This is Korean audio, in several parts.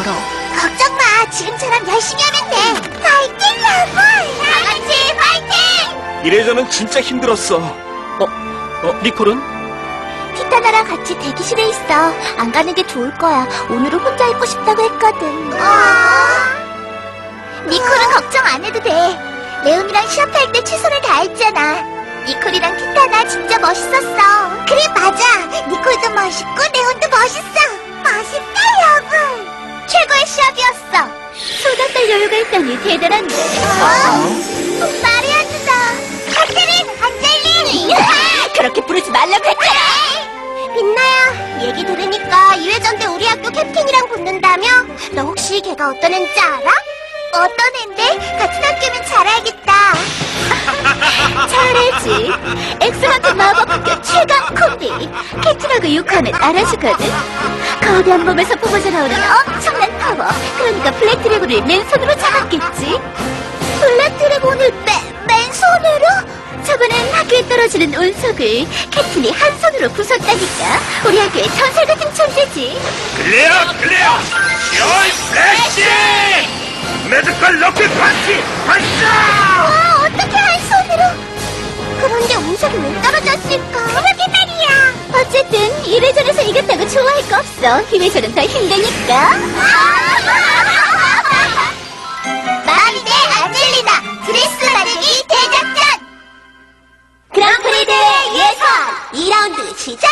멀어. 걱정 마. 지금처럼 열심히 하면 돼. 파이팅, 여러분. 다 같이 파이팅! 이래저는 진짜 힘들었어. 어, 어, 니콜은? 티타나랑 같이 대기실에 있어. 안 가는 게 좋을 거야. 오늘은 혼자 있고 싶다고 했거든. 니콜은 걱정 안 해도 돼. 레온이랑 시합할 때 최선을 다했잖아. 니콜이랑 티타나 진짜 멋있었어. 그래, 맞아. 니콜도 멋있고 레온도 멋있어. 멋있다, 여러분. 최고의 시합이었어. 소닥달 여유가 있다니 대단한데. 어? 말이 안 된다. 카테린, 안젤린! 그렇게 부르지 말라고 했잖아! 빛나야, 얘기 들으니까 2회전 때 우리 학교 캡틴이랑 붙는다며? 너 혹시 걔가 어떤 애인지 알아? 어떤 애인데? 같은 학교면 잘 알겠다. 잘했지. 엑스먼트 마법학교 최강 콤비. 캡틴하고 유카는 알아주거든. 거대한 몸에서 뿜어져 나오는 엄청난 파워. 그러니까 블랙 드래곤을 맨손으로 잡았겠지. 블랙 드래곤을 맨, 맨손으로? 저번엔 학교에 떨어지는 운석을 캡틴이 한 손으로 부쉈다니까. 우리 학교의 전설 같은 존재지. 클레어, 클레어! 요이 플래시! 매드컬 럭키 파티! 발사! 와, 어떻게 한 손으로? 그런데 운석이 왜 떨어졌을까? 그러게 말이야. 어쨌든 1회전에서 이겼다고 좋아할 거 없어. 2회전은 더 힘드니까. 마리 대 안젤리나 드레스 만들기 대작전 그랑프리 대 예선 2라운드 시작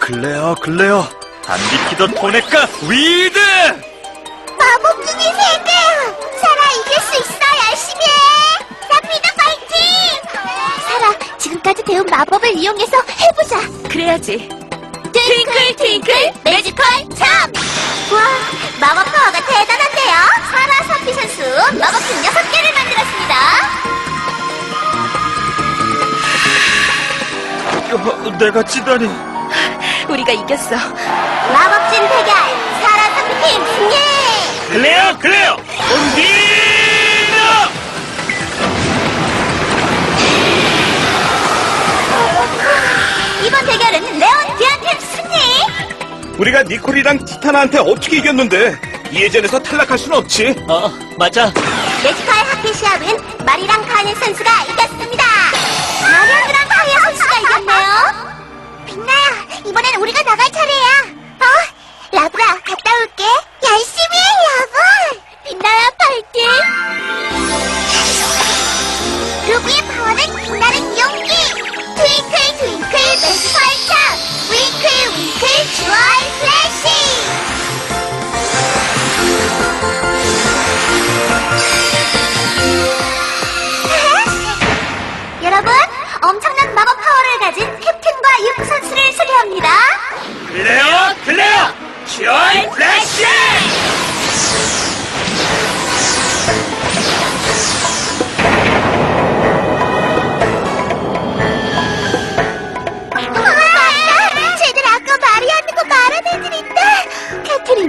클레어, 클레어! 안 비키던 토네카 위드! 마법 중에 세개 마법을 이용해서 해보자 그래야지. 트윙클 트윙클 매지컬 참! 와 마법 파워가 대단한데요 사라 서피 선수 마법팀 6개를 만들었습니다 어, 내가 지다니. 우리가 이겼어. 마법진 대결 사라 서피팀 승리 클레어, 클레어! 온디 우리가 니콜이랑 티타나한테 어떻게 이겼는데? 이 예전에서 탈락할 순 없지. 어, 맞아. 매지컬 하키 시합은 마리랑 카네 선수가 이겼습니다. 마리랑이랑 카네 선수가 이겼네요. 빛나야, 이번엔 우리가 나갈 차례야. 어? 라브라, 갔다 올게. 열심히 해, 여보.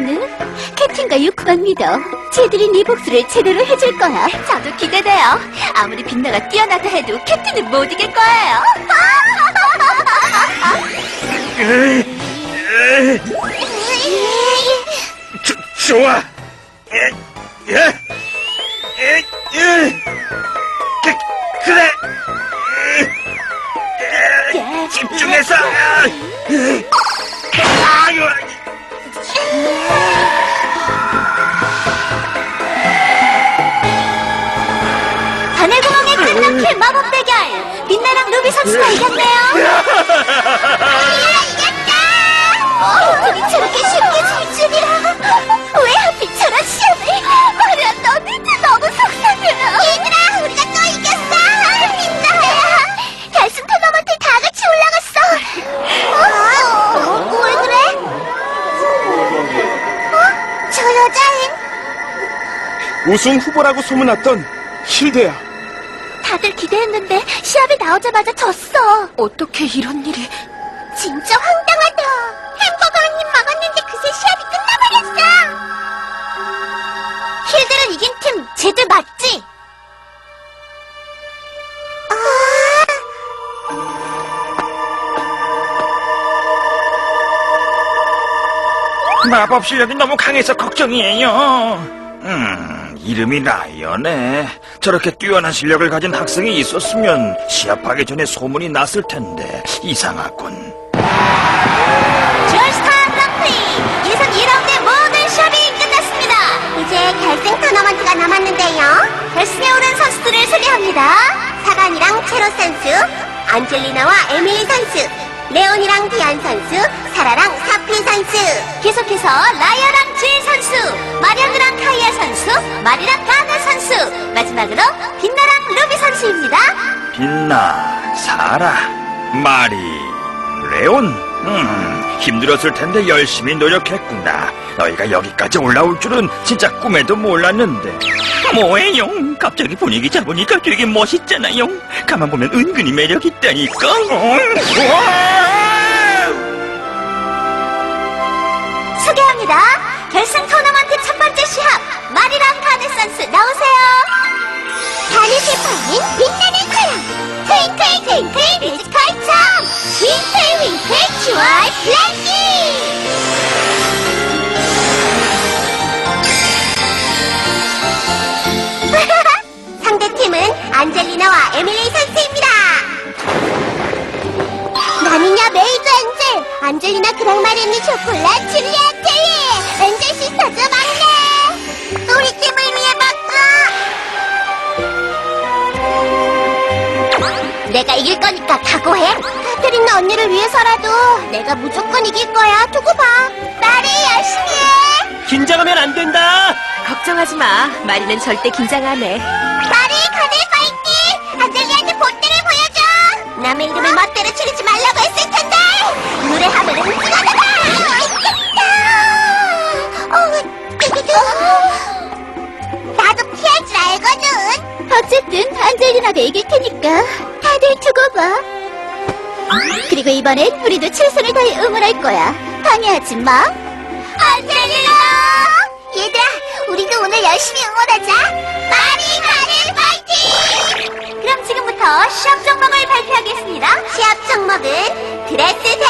캐트린은 캡틴과 유쿠만 믿어. 쟤들이 네 복수를 제대로 해줄 거야. 저도 기대돼요. 아무리 빛나가 뛰어나다 해도 캡틴은 못 이길 거예요. 좋아. 선수가 이겼네요! 이겼다! 캡틴이 저렇게 쉽게 질 줄이야! 왜 하필 저런 시험을! 마리아, 너 진짜 너무 속상해! 얘들아, 우리가 또 이겼어! 빛나야! 결승 토너먼트 다 같이 올라갔어! 어? 왜 그래? 어? 저 여자애? 우승 후보라고 소문났던 힐데야. 다들 기대했는데 시합이 나오자마자 졌어. 어떻게 이런 일이? 진짜 황당하다. 햄버거 한 입 먹었는데 그새 시합이 끝나버렸어. 힐들은 이긴 팀 쟤들 맞지? 마법 실력이 너무 강해서 걱정이에요. 음, 이름이 라이언에 저렇게 뛰어난 실력을 가진 학생이 있었으면 시합하기 전에 소문이 났을 텐데 이상하군. 주얼스타 그랑프리 1선 2라운드의 모든 시합이 끝났습니다. 이제 결승 토너먼트가 남았는데요. 결승에 오른 선수들을 소개합니다. 사간이랑 체로 선수, 안젤리나와 에밀리 선수, 레온이랑 디안 선수, 사라랑 사피 선수. 계속해서 라이어랑 질 선수, 마리안느랑 카이아 선수, 마리랑 가나 선수, 마지막으로 빛나랑 루비 선수입니다. 빛나, 사라, 마리, 레온. 음, 힘들었을 텐데 열심히 노력했구나. 너희가 여기까지 올라올 줄은 진짜 꿈에도 몰랐는데. 뭐예요? 갑자기 분위기 잡으니까 되게 멋있잖아요. 가만 보면 은근히 매력 있다니까. 소개합니다. 결승 토너먼트 첫 번째 시합 마리랑 가네 선수 나오세요. 가네 세파인 빛나는 사랑 트윙클 뮤지컬 참 윙클 윙클 듀얼 블랙이. 상대 팀은 안젤리나와 에밀리 선수입니다. 나는야 메이드 엔젤. 안젤리나 그랑마리니 쇼콜라 줄리아 텔리 엔젤 시스터즈 내가 이길 거니까 각오해. 카테린나 언니를 위해서라도 내가 무조건 이길 거야. 두고 봐. 나리 열심히 해. 긴장하면 안 된다. 걱정하지 마. 마리는 절대 긴장 안 해. 나리 가들 파이팅. 안젤리한테 본때를 보여줘. 남의 이름을 멋대로 치르지 말라고 했을 텐데. 노래하면은 찍어내다 나도 피할 줄 알거든. 어쨌든 안젤리나가 이길 테니까 다들 두고 봐. 그리고 이번엔 우리도 최선을 다해 응원할 거야. 방해하지 마. 안젤리나 얘들아 우리도 오늘 열심히 응원하자 마리 가를 파이팅 그럼 지금부터 시합 종목을 발표하겠습니다 시합 종목은 드레스 대결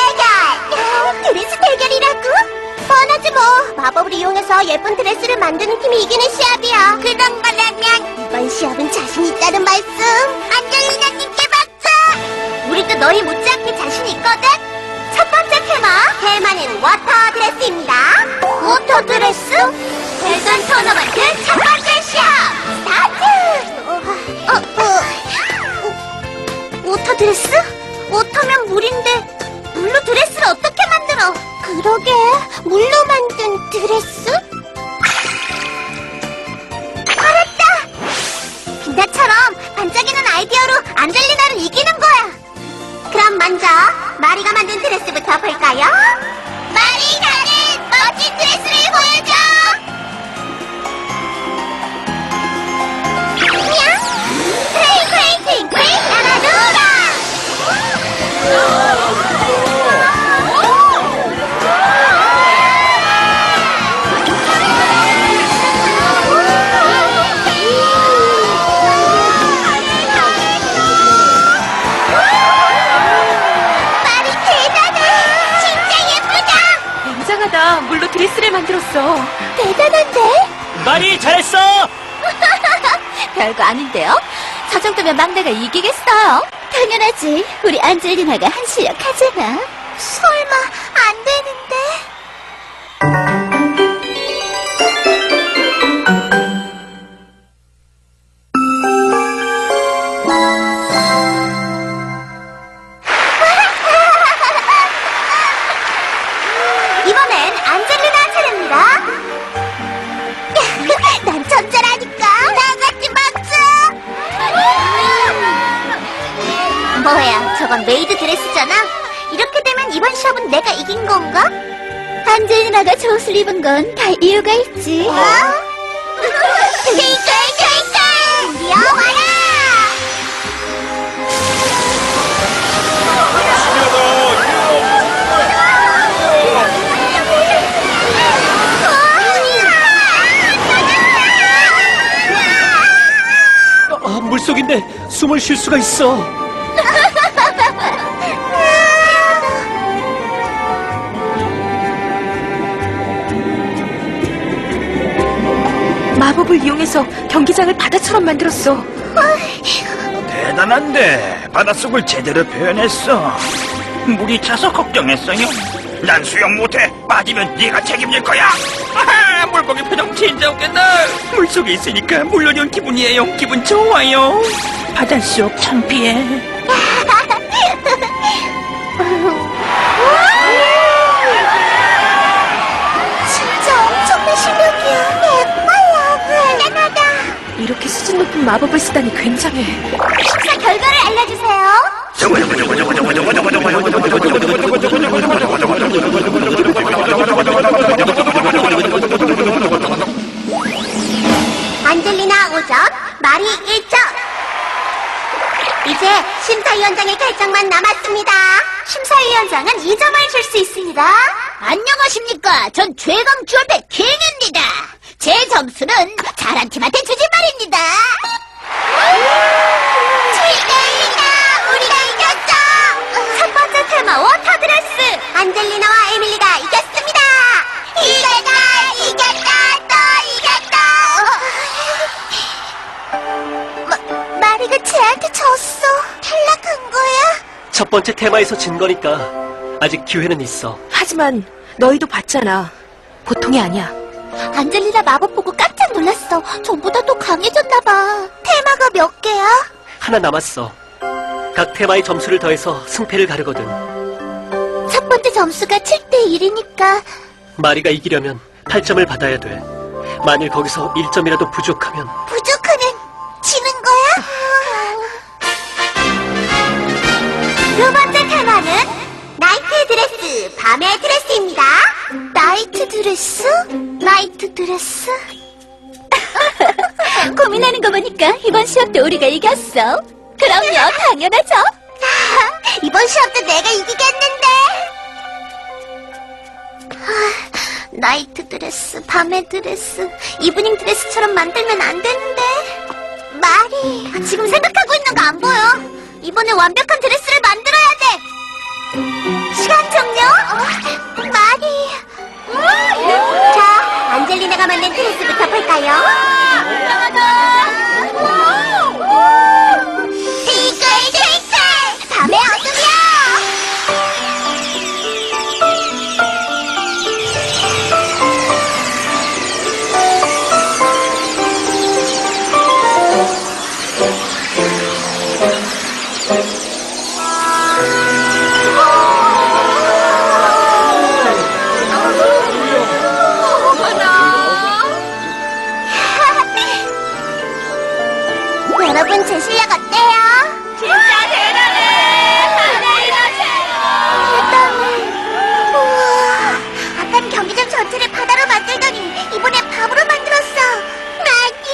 드레스 대결이라고? 뻔하지 뭐 마법을 이용해서 예쁜 드레스를 만드는 팀이 이기는 시합이야 그런 거라면 이번 시합은 자신 있다는 말씀 안젤리나님께 박수 우리 도 너희 못지않게 자신 있거든 첫 번째 테마 테마는 워터 드레스입니다 워터 드레스? 결선 토너먼트 첫 번째 시합 스타트 어, 어, 워터 드레스? 워터면 물인데 물로 드레스를 어떻게 만들어? 그러게 물로 만든 드레스? 먼저 마리가 만든 드레스부터 볼까요? 마리 나는 멋진 드레스를 보여줘! 냥! 트윙클 날아 만들었어. 대단한데? 마리 잘했어. 별거 아닌데요? 저 정도면 막내가 이기겠어요. 당연하지. 우리 안젤리나가 한 실력 하잖아. 설마 이번엔 안젤리나 차례입니다. 난 천재라니까. 다 같이 박수. 뭐야, 저건 메이드 드레스잖아. 이렇게 되면 이번 시합은 내가 이긴 건가? 안젤리나가 저 옷을 입은 건 다 이유가 있지. 어? 트윙클 트윙클 뛰어와 물속인데 숨을 쉴 수가 있어. 마법을 이용해서 경기장을 바다처럼 만들었어. 대단한데 바닷속을 제대로 표현했어. 물이 차서 걱정했어요. 난 수영 못해. 빠지면 네가 책임질 거야. 아하, 물고기 표정 진짜 웃긴다. 물속에 있으니까 물놀이온 기분이에요. 기분 좋아요. 바닷속 창피해. 진짜 엄청난 실력이야. 예뻐요. 대단하다. 이렇게 수준 높은 마법을 쓰다니 굉장해. 심사 결과를. 안젤리나 5점, 마리 1점. 이제 심사위원장의 결정만 남았습니다. 심사위원장은 2점을 줄 수 있습니다. 안녕하십니까. 전 최강 주얼배 킹입니다. 제 점수는 잘한 팀한테 주지 말입니다. 안젤리나와 에밀리가 이겼습니다. 이겼다, 이겼다, 또 이겼다. 마, 마리가 쟤한테 졌어. 탈락한 거야? 첫 번째 테마에서 진 거니까 아직 기회는 있어. 하지만 너희도 봤잖아. 보통이 아니야. 안젤리나 마법 보고 깜짝 놀랐어. 전보다 더 강해졌나 봐. 테마가 몇 개야? 하나 남았어. 각 테마의 점수를 더해서 승패를 가르거든. 점수가 7대 1이니까 마리가 이기려면 8점을 받아야 돼. 만일 거기서 1점이라도 부족하면 부족하면 지는 거야? 두 번째 테마는 나이트 드레스, 밤의 드레스입니다. 나이트 드레스? 나이트 드레스? 고민하는 거 보니까 이번 시합도 우리가 이겼어. 그럼요, 당연하죠. 이번 시합도 내가 이기겠는데. 아, 나이트 드레스, 밤의 드레스, 이브닝 드레스처럼 만들면 안 되는데. 말이 지금 생각하고 있는 거 안 보여. 이번에 완벽한 드레스를 만들어야 돼. 시간 종료. 어, 말이. 자, 안젤리나가 만든 드레스부터 볼까요? 여러분 제 실력 어때요? 진짜 대단해! 대단해! 우와, 아까는 경기장 전체를 바다로 만들더니 이번에 밤으로 만들었어! 나기!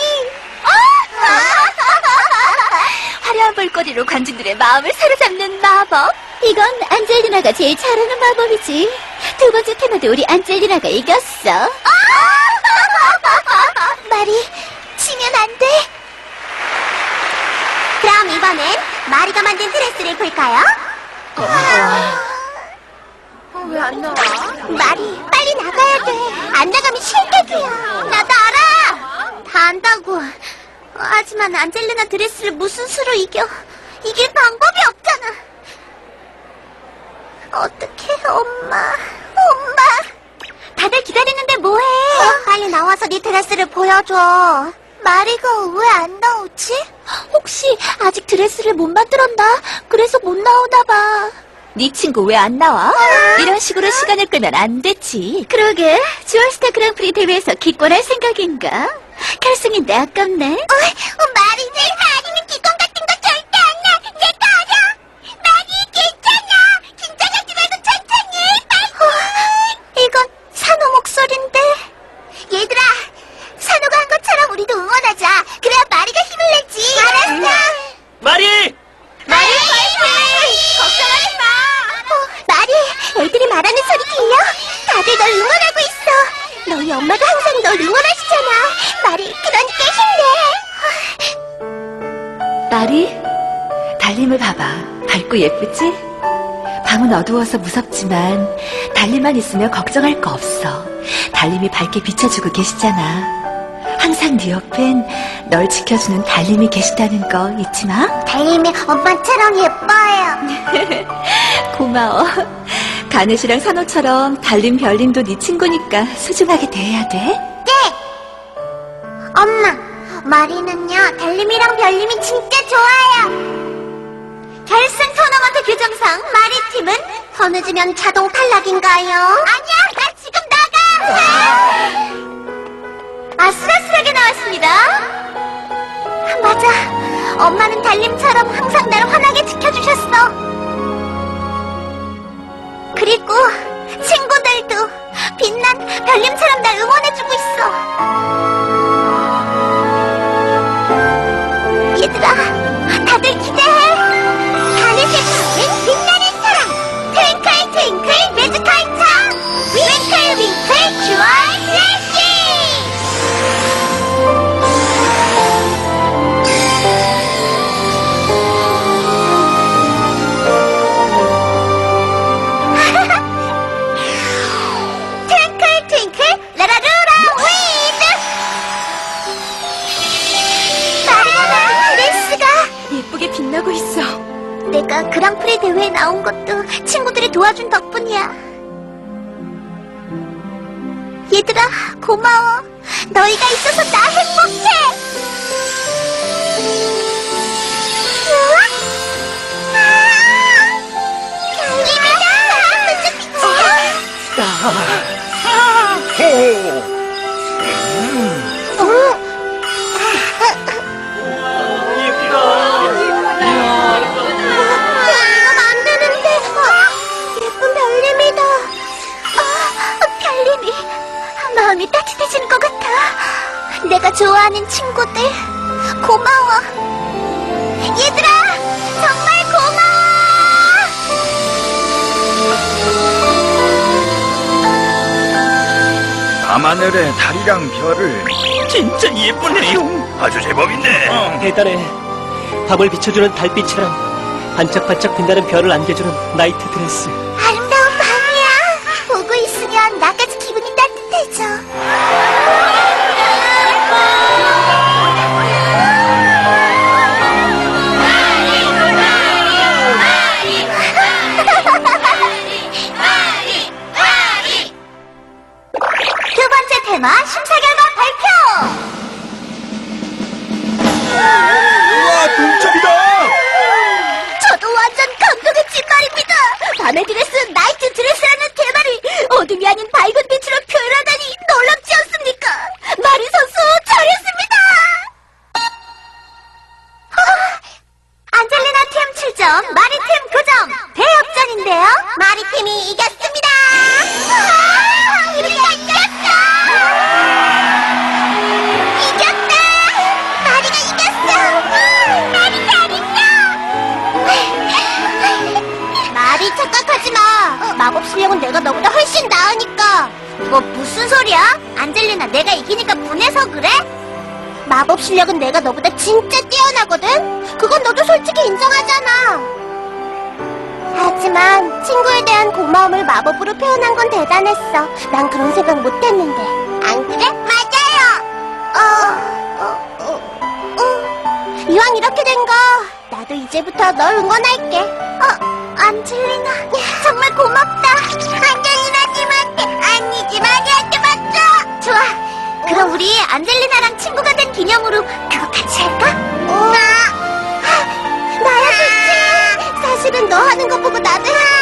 화려한 볼거리로 관중들의 마음을 사로잡는 마법. 이건 안젤리나가 제일 잘하는 마법이지. 두 번째 테마도 우리 안젤리나가 이겼어. 마리, 치면 안 돼? 그럼 이번엔 마리가 만든 드레스를 볼까요? 왜 안 나와? 마리, 빨리 나가야 돼. 안 나가면 실격이야. 나도 알아. 다 안다고. 하지만 안젤리나 드레스를 무슨 수로 이겨? 이길 방법이 없잖아. 어떡해, 엄마. 엄마. 다들 기다리는데 뭐해? 빨리 나와서 네 드레스를 보여줘. 마리가 왜 안 나오지? 혹시 아직 드레스를 못 만들었나? 그래서 못 나오나 봐. 네 친구 왜 안 나와? 이런 식으로 시간을 끄면 안 되지. 그러게. 주얼스타 그랑프리 대회에서 기권할 생각인가? 결승인데 아깝네. 어, 어, 마리는 어두워서 무섭지만 달림만 있으면 걱정할 거 없어. 달림이 밝게 비춰주고 계시잖아. 항상 네 옆엔 널 지켜주는 달님이 계시다는 거 잊지 마. 달님이 엄마처럼 예뻐요. 고마워. 가넷이랑 산호처럼 달님 별님도 네 친구니까 소중하게 대해야 돼. 네. 엄마, 마리는요, 달님이랑 별님이 진짜 좋아요. 결승 토너먼트 규정상 마리 팀은 서늦으면 자동 탈락인가요? 아니야, 나 지금 나가! 아슬아슬하게 나왔습니다. 맞아. 엄마는 달님처럼 항상 도와준 덕분이야. 얘들아, 고마워. 너희가 있어서 나 행복해. 우와! 아! 별님이다! 어? 좋아하는 친구들 고마워. 얘들아, 정말 고마워. 밤하늘의 달이랑 별을 진짜 예쁘네요. 아주 제법이네. 대단해. 밤을 비춰주는 달빛이랑 반짝반짝 빛나는 별을 안겨주는 나이트 드레스. 팀이 이겼습니다. 아, 우리가 이겼어. 이겼다. 마리가 이겼어. 마리 잘했어. 말이 착각하지 마. 마법 실력은 내가 너보다 훨씬 나으니까. 뭐 무슨 소리야? 안젤리나 내가 이기니까 분해서 그래? 마법 실력은 내가 너보다 진짜 뛰어나거든. 그건 너도 솔직히 인정하잖아. 하지만 친구에 대한 고마움을 마법으로 표현한 건 대단했어. 난 그런 생각 못했는데. 안 그래? 맞아요. 어, 어, 어, 어. 이왕 이렇게 된 거, 나도 이제부터 널 응원할게. 어, 안젤리나, 정말 고맙다. 안젤리나님한테 아니지 마리한테 맞죠? 좋아. 그럼 우리 안젤리나랑 친구가 된 기념으로 그거 같이 할까? 나, 나야 좋지. 사실은 너 하는 거 보고 나도 해